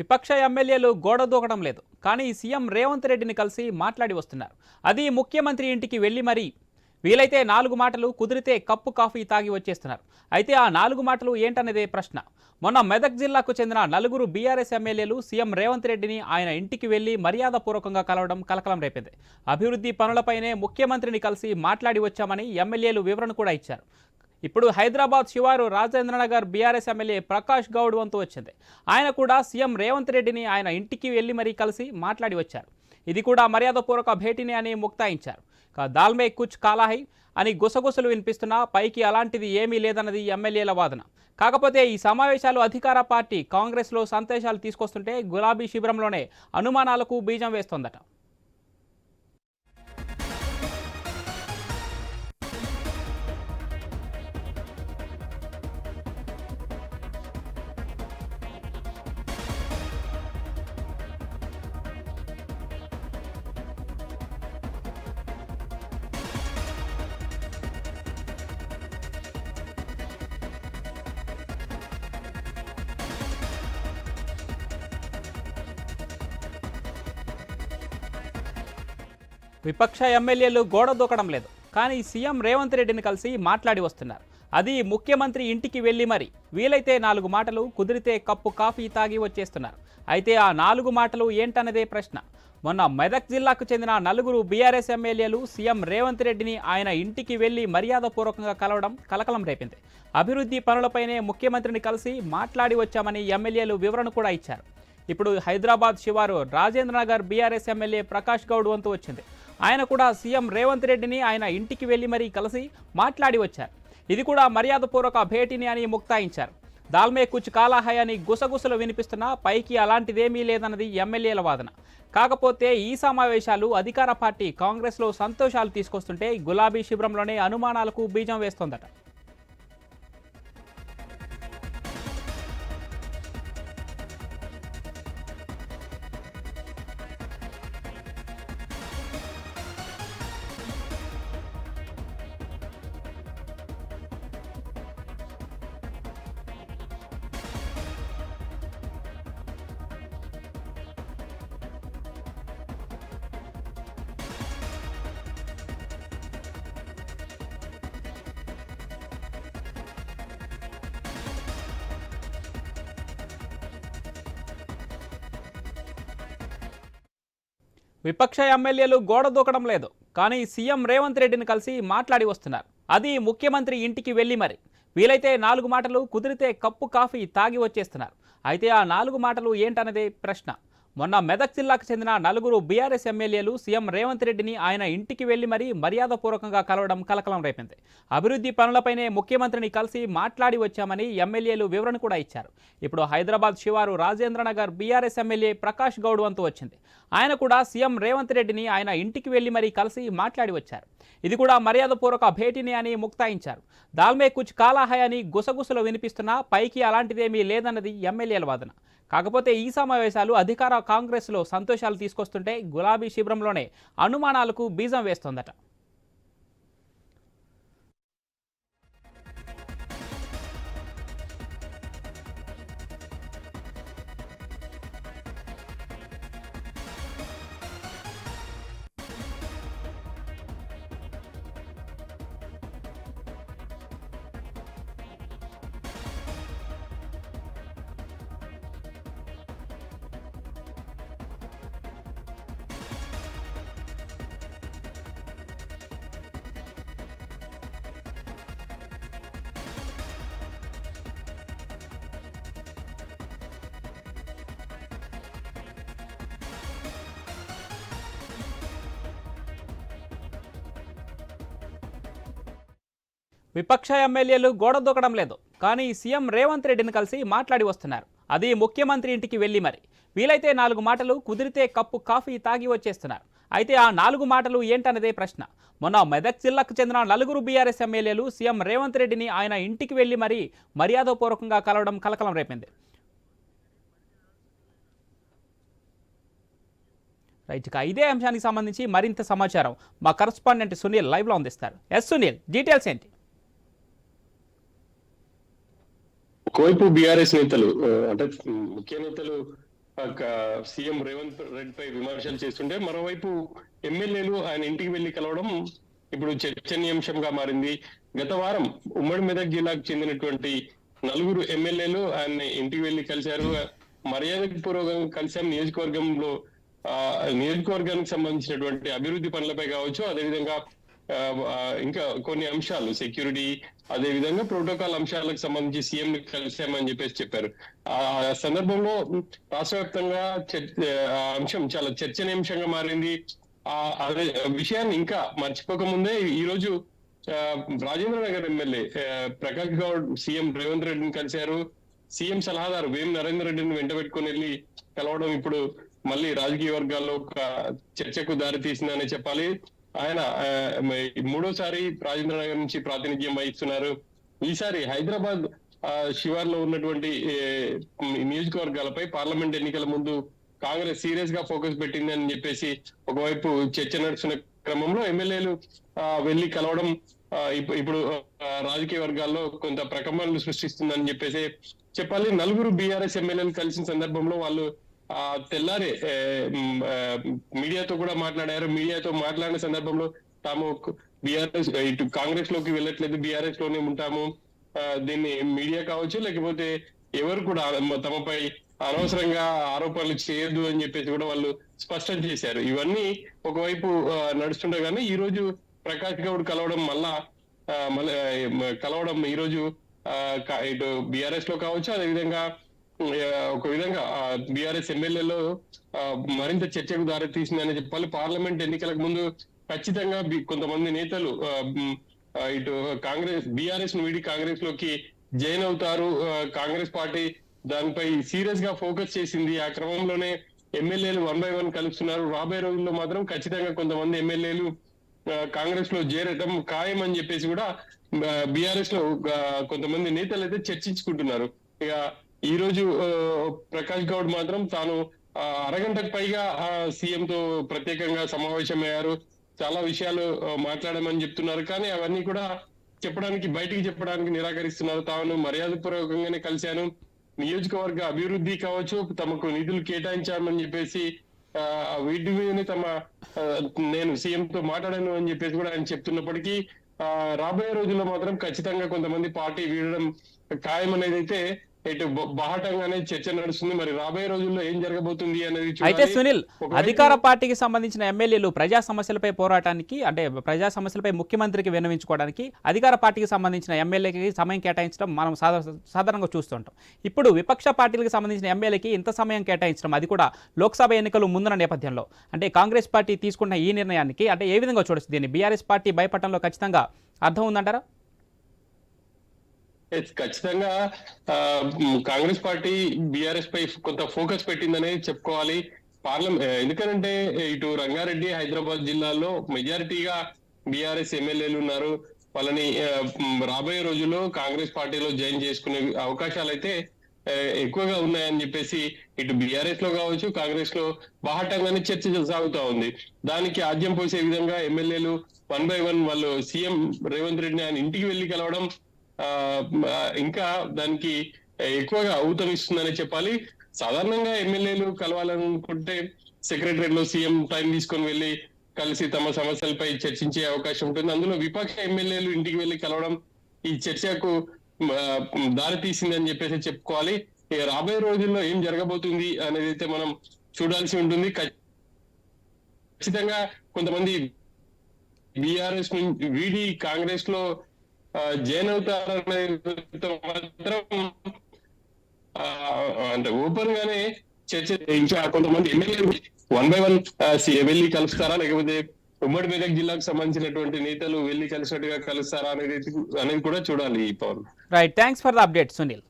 విపక్ష ఎమ్మెల్యేలు గోడ దూకడం లేదు. కానీ సీఎం రేవంత్ రెడ్డిని కలిసి మాట్లాడి వస్తున్నారు. అది ముఖ్యమంత్రి ఇంటికి వెళ్ళి మరీ వీలైతే నాలుగు మాటలు కుదిరితే కప్పు కాఫీ తాగి వచ్చేస్తున్నారు. అయితే ఆ నాలుగు మాటలు ఏంటనేదే ప్రశ్న. మొన్న మెదక్ జిల్లాకు చెందిన నలుగురు బీఆర్ఎస్ ఎమ్మెల్యేలు సీఎం రేవంత్ రెడ్డిని ఆయన ఇంటికి వెళ్ళి మర్యాదపూర్వకంగా కలవడం కలకలం రేపింది. అభివృద్ధి పనులపైనే ముఖ్యమంత్రిని కలిసి మాట్లాడి వచ్చామని ఎమ్మెల్యేలు వివరణ కూడా ఇచ్చారు. ఇప్పుడు హైదరాబాద్ శివారు రాజేంద్రనగర్ బీఆర్ఎస్ ఎమ్మెల్యే ప్రకాష్ గౌడ్ వంతు వచ్చింది. ఆయన కూడా సీఎం రేవంత్ రెడ్డిని ఆయన ఇంటికి వెళ్ళి మరీ కలిసి మాట్లాడి వచ్చారు. ఇది కూడా మర్యాదపూర్వక భేటీని అని ముక్తాయించారు. దాల్మే కుచ్ కాలాహై అని గుసగుసలు వినిపిస్తున్నా పైకి అలాంటిది ఏమీ లేదన్నది ఎమ్మెల్యేల వాదన. కాకపోతే ఈ సమావేశాలు అధికార పార్టీ కాంగ్రెస్లో సందేశాలు తీసుకొస్తుంటే గులాబీ శిబిరంలోనే అనుమానాలకు బీజం వేస్తోందట. విపక్ష ఎమ్మెల్యేలు గోడ దూకడం లేదు. కానీ సీఎం రేవంత్ రెడ్డిని కలిసి మాట్లాడి వస్తున్నారు. అది ముఖ్యమంత్రి ఇంటికి వెళ్ళి మరి. వీలైతే నాలుగు మాటలు కుదిరితే కప్పు కాఫీ తాగి వచ్చేస్తున్నారు. అయితే ఆ నాలుగు మాటలు ఏంటన్నదే ప్రశ్న. మొన్న మెదక్ జిల్లాకు చెందిన నలుగురు బీఆర్ఎస్ ఎమ్మెల్యేలు సీఎం రేవంత్ రెడ్డిని ఆయన ఇంటికి వెళ్ళి మర్యాదపూర్వకంగా కలవడం కలకలం రేపింది. అభివృద్ధి పనులపైనే ముఖ్యమంత్రిని కలిసి మాట్లాడి వచ్చామని ఎమ్మెల్యేలు వివరణ కూడా ఇచ్చారు. ఇప్పుడు హైదరాబాద్ శివారు రాజేంద్ర నగర్ బీఆర్ఎస్ ఎమ్మెల్యే ప్రకాష్ గౌడ్ వంతు వచ్చింది. ఆయన కూడా సీఎం రేవంత్ రెడ్డిని ఆయన ఇంటికి వెళ్ళి మరీ కలిసి మాట్లాడి వచ్చారు. ఇది కూడా మర్యాదపూర్వక భేటీని అని ముక్తాయించారు. దాల్మే కుచ్ కాలాహై అని గుసగుసలు వినిపిస్తున్నా పైకి అలాంటిదేమీ లేదన్నది ఎమ్మెల్యేల వాదన. కాకపోతే ఈ సమావేశాలు అధికార పార్టీ కాంగ్రెస్లో సంతోషాలు తీసుకొస్తుంటే గులాబీ శిబిరంలోనే అనుమానాలకు బీజం వేస్తోందట. విపక్ష ఎమ్మెల్యేలు గోడ దూకడం లేదు. కానీ సీఎం రేవంత్ రెడ్డిని కలిసి మాట్లాడి వస్తున్నారు. అది ముఖ్యమంత్రి ఇంటికి వెళ్ళి మరి. వీలైతే నాలుగు మాటలు కుదిరితే కప్పు కాఫీ తాగి వచ్చేస్తున్నారు. అయితే ఆ నాలుగు మాటలు ఏంటన్నదే ప్రశ్న. మొన్న మెదక్ జిల్లాకు చెందిన నలుగురు బీఆర్ఎస్ ఎమ్మెల్యేలు సీఎం రేవంత్ రెడ్డిని ఆయన ఇంటికి వెళ్ళి మరీ మర్యాదపూర్వకంగా కలవడం కలకలం రేపింది. అభివృద్ధి పనులపైనే ముఖ్యమంత్రిని కలిసి మాట్లాడి వచ్చామని ఎమ్మెల్యేలు వివరణ కూడా ఇచ్చారు. ఇప్పుడు హైదరాబాద్ శివారు రాజేంద్రనగర్ బీఆర్ఎస్ ఎమ్మెల్యే ప్రకాష్ గౌడ్ వంతు వచ్చింది. ఆయన కూడా సీఎం రేవంత్ రెడ్డిని ఆయన ఇంటికి వెళ్ళి మరీ కలిసి మాట్లాడి వచ్చారు. ఇది కూడా మర్యాదపూర్వక భేటీని అని ముక్తాయించారు. దాల్మే కుచ్ కాలాహై అని గుసగుసలు వినిపిస్తున్నా పైకి అలాంటిదేమీ లేదన్నది ఎమ్మెల్యేల వాదన. కాకపోతే ఈ సమావేశాలు అధికార కాంగ్రెస్లో సంతోషాలు తీసుకొస్తుంటే గులాబీ శిబిరంలోనే అనుమానాలకు బీజం వేస్తోందట. విపక్ష ఎమ్మెల్యేలు గోడ దూకడం లేదు. కానీ సీఎం రేవంత్ రెడ్డిని కలిసి మాట్లాడి వస్తున్నారు. అది ముఖ్యమంత్రి ఇంటికి వెళ్ళి మరి. వీలైతే నాలుగు మాటలు కుదిరితే కప్పు కాఫీ తాగి వచ్చేస్తున్నారు. అయితే ఆ నాలుగు మాటలు ఏంటన్నదే ప్రశ్న. మొన్న మెదక్ జిల్లాకు చెందిన నలుగురు బీఆర్ఎస్ ఎమ్మెల్యేలు సీఎం రేవంత్ రెడ్డిని ఆయన ఇంటికి వెళ్ళి మరీ మర్యాదపూర్వకంగా కలవడం కలకలం రేపింది. రైట్ ఇక ఇదే అంశానికి సంబంధించి మరింత సమాచారం మా కరస్పాండెంట్ సునీల్ లైవ్లో అందిస్తారు. ఎస్ సునీల్ డీటెయిల్స్ ఏంటి? ఒకవైపు బీఆర్ఎస్ నేతలు అంటే ముఖ్య నేతలు సీఎం రేవంత్ రెడ్డి పై విమర్శలు చేస్తుంటే మరోవైపు ఎమ్మెల్యేలు ఆయన ఇంటికి వెళ్ళి కలవడం ఇప్పుడు చర్చనీయాంశంగా మారింది. గత వారం ఉమ్మడి మెదక్ జిల్లాకు చెందినటువంటి నలుగురు ఎమ్మెల్యేలు ఆయన ఇంటికి వెళ్ళి కలిశారు. మర్యాద పూర్వకంగా కలిసాం నియోజకవర్గంలో ఆ నియోజకవర్గానికి సంబంధించినటువంటి అభివృద్ధి పనులపై కావచ్చు అదేవిధంగా ఇంకా కొన్ని అంశాలు సెక్యూరిటీ అదే విధంగా ప్రోటోకాల్ అంశాలకు సంబంధించి సీఎం కలిసామని చెప్పేసి చెప్పారు. ఆ సందర్భంలో రాష్ట్ర వ్యాప్తంగా చర్చ- ఆ అంశం చాలా చర్చనీయాంశంగా మారింది. ఆ అదే విషయాన్ని ఇంకా మర్చిపోక ముందే ఈ రోజు ఆ, రాజేంద్ర నగర్ ఎమ్మెల్యే ప్రకాష్ గౌడ్ సీఎం రేవంత్ రెడ్డిని కలిశారు. సీఎం సలహాదారు వేం నరేంద్ర రెడ్డిని వెంట పెట్టుకుని వెళ్ళి కలవడం ఇప్పుడు మళ్ళీ రాజకీయ వర్గాల్లో ఒక చర్చకు దారి తీసిందనే చెప్పాలి. ఆయన మూడోసారి రాజేంద్ర నగర్ నుంచి ప్రాతినిధ్యం వహిస్తున్నారు. ఈసారి హైదరాబాద్ శివార్లో ఉన్నటువంటి నియోజకవర్గాలపై పార్లమెంట్ ఎన్నికల ముందు కాంగ్రెస్ సీరియస్గా ఫోకస్ పెట్టింది అని చెప్పేసి ఒకవైపు చర్చ నడుస్తున్న క్రమంలో ఎమ్మెల్యేలు వెళ్ళి కలవడం ఇప్పుడు రాజకీయ వర్గాల్లో కొంత ప్రకంపనలు సృష్టిస్తుందని చెప్పేసి చెప్పాలి. నలుగురు బీఆర్ఎస్ ఎమ్మెల్యేలు కలిసిన సందర్భంలో వాళ్ళు ఆ తెల్లారే మీడియాతో కూడా మాట్లాడారు. మీడియాతో మాట్లాడిన సందర్భంలో తాము బీఆర్ఎస్ ఇటు కాంగ్రెస్లోకి వెళ్ళట్లేదు. బీఆర్ఎస్లోనే ఉంటాము దీన్ని మీడియా కావచ్చు లేకపోతే ఎవరు కూడా తమపై అనవసరంగా ఆరోపణలు చేయొద్దు అని చెప్పేసి కూడా వాళ్ళు స్పష్టం చేశారు. ఇవన్నీ ఒకవైపు నడుస్తుండగానే ఈ రోజు ప్రకాష్ గౌడ్ కలవడం మళ్ళా మళ్ళీ కలవడం ఈ రోజు ఆ, ఇటు బీఆర్ఎస్లో కావచ్చు అదేవిధంగా విధంగా ఒక విధంగా బీఆర్ఎస్ ఎమ్మెల్యేలో మరింత చర్చకు దారి తీసిందని చెప్పాలి. పార్లమెంట్ ఎన్నికలకు ముందు ఖచ్చితంగా కొంతమంది నేతలు ఇటు కాంగ్రెస్ బీఆర్ఎస్ను వీడి కాంగ్రెస్లోకి జాయిన్ అవుతారు. కాంగ్రెస్ పార్టీ దానిపై సీరియస్గా ఫోకస్ చేసింది. ఆ క్రమంలోనే ఎమ్మెల్యేలు వన్ బై వన్ కలుస్తున్నారు. రాబోయే రోజుల్లో మాత్రం ఖచ్చితంగా కొంతమంది ఎమ్మెల్యేలు కాంగ్రెస్లో చేరటం ఖాయం అని చెప్పేసి కూడా బీఆర్ఎస్లో కొంతమంది నేతలు అయితే చర్చించుకుంటున్నారు. ఇక ఈ రోజు ప్రకాష్ గౌడ్ మాత్రం తాను అరగంటకు పైగా సీఎం తో ప్రత్యేకంగా సమావేశమయ్యారు. చాలా విషయాలు మాట్లాడమని చెప్తున్నారు. కానీ అవన్నీ కూడా చెప్పడానికి బయటికి చెప్పడానికి నిరాకరిస్తున్నారు. తాను మర్యాదపూర్వకంగానే కలిశాను. నియోజకవర్గ అభివృద్ధి కావచ్చు తమకు నిధులు కేటాయించామని చెప్పేసి ఆ, వీటి మీదనే తమ నేను సీఎం తో మాట్లాడాను అని చెప్పేసి కూడా ఆయన చెప్తున్నప్పటికీ ఆ, రాబోయే రోజుల్లో మాత్రం ఖచ్చితంగా కొంతమంది పార్టీ వీడడం ఖాయం అనేది అయితే ఇటు బాహటంగానే చర్చ నడుస్తుంది. మరి రాబోయే రోజుల్లో ఏం జరగబోతుంది అనేది అయితే. సునీల్ అధికార పార్టీకి సంబంధించిన ఎమ్మెల్యేలు ప్రజా సమస్యలపై పోరాటానికి అంటే ప్రజా సమస్యలపై ముఖ్యమంత్రికి విన్నవించుకోవడానికి అధికార పార్టీకి సంబంధించిన ఎమ్మెల్యేకి సమయం కేటాయించడం మనం సాధా- సాధారణంగా చూస్తుంటాం ఇప్పుడు విపక్ష పార్టీలకు సంబంధించిన ఎమ్మెల్యేకి ఇంత సమయం కేటాయించడం అది కూడా లోక్సభ ఎన్నికలు ముందున్న నేపథ్యంలో. అంటే కాంగ్రెస్ పార్టీ తీసుకున్న ఈ నిర్ణయానికి అంటే ఏ విధంగా చూడొచ్చు దీన్ని? బీఆర్ఎస్ పార్టీ భయపడటంలో ఖచ్చితంగా అర్థం ఉందంటారా? ఖచ్చితంగా ఆ, కాంగ్రెస్ పార్టీ బీఆర్ఎస్ పై కొంత ఫోకస్ పెట్టిందనే చెప్పుకోవాలి. పార్లమెంట్ ఎందుకంటే ఇటు రంగారెడ్డి హైదరాబాద్ జిల్లాల్లో మెజారిటీగా బీఆర్ఎస్ ఎమ్మెల్యేలు ఉన్నారు. వాళ్ళని రాబోయే రోజుల్లో కాంగ్రెస్ పార్టీలో జాయిన్ చేసుకునే అవకాశాలు అయితే ఎక్కువగా ఉన్నాయని చెప్పేసి ఇటు బీఆర్ఎస్లో కావచ్చు కాంగ్రెస్లో బాహటంగానే చర్చ సాగుతా ఉంది. దానికి ఆద్యం పోసే విధంగా ఎమ్మెల్యేలు వన్ బై వన్ వాళ్ళు సీఎం రేవంత్ రెడ్డిని ఆయన ఇంటికి వెళ్ళి కలవడం ఇంకా దానికి ఎక్కువగా ఊతమిస్తుందని చెప్పాలి. సాధారణంగా ఎమ్మెల్యేలు కలవాలనుకుంటే సెక్రటరీ లో సీఎం టైం తీసుకొని వెళ్ళి కలిసి తమ సమస్యలపై చర్చించే అవకాశం ఉంటుంది. అందులో విపక్ష ఎమ్మెల్యేలు ఇంటికి వెళ్ళి కలవడం ఈ చర్చకు దారి తీసిందని చెప్పేసి చెప్పుకోవాలి. రాబోయే రోజుల్లో ఏం జరగబోతుంది అనేది అయితే మనం చూడాల్సి ఉంటుంది. ఖచ్చితంగా కొంతమంది బీఆర్ఎస్ నుంచి వీడి కాంగ్రెస్లో జైన్ అవుతారనే మాత్రం అంటే ఓపెన్ గానే చర్చ ఇంకా కొంతమంది ఎమ్మెల్యే వన్ బై వన్ వెళ్ళి కలుస్తారా? లేకపోతే ఉమ్మడి మెదక్ జిల్లాకు సంబంధించినటువంటి నేతలు వెళ్ళి కలిసినట్టుగా కలుస్తారా అనేది అనేది కూడా చూడాలి ఈ Pawan. Right thanks for the update Sunil